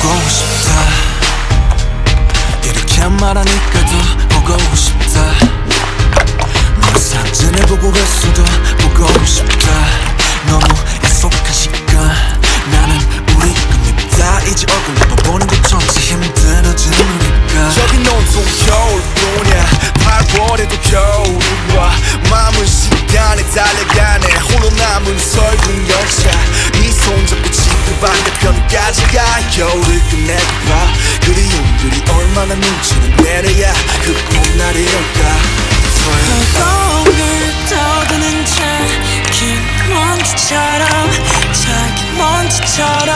보고 싶다. 이렇게 말하니까 더 보고 싶다. 너 사진을 보고 있어도 보고 싶다. 너무 약속한 시간. 나는 우리 겁니다. 이제 얼굴 반대편까지 가 겨울을 끝내봐 그리움들이 얼마나 눈치를 내려야 그 봄날이 올까? 거울 떠드는 자긴 먼지처럼 자긴 먼지처럼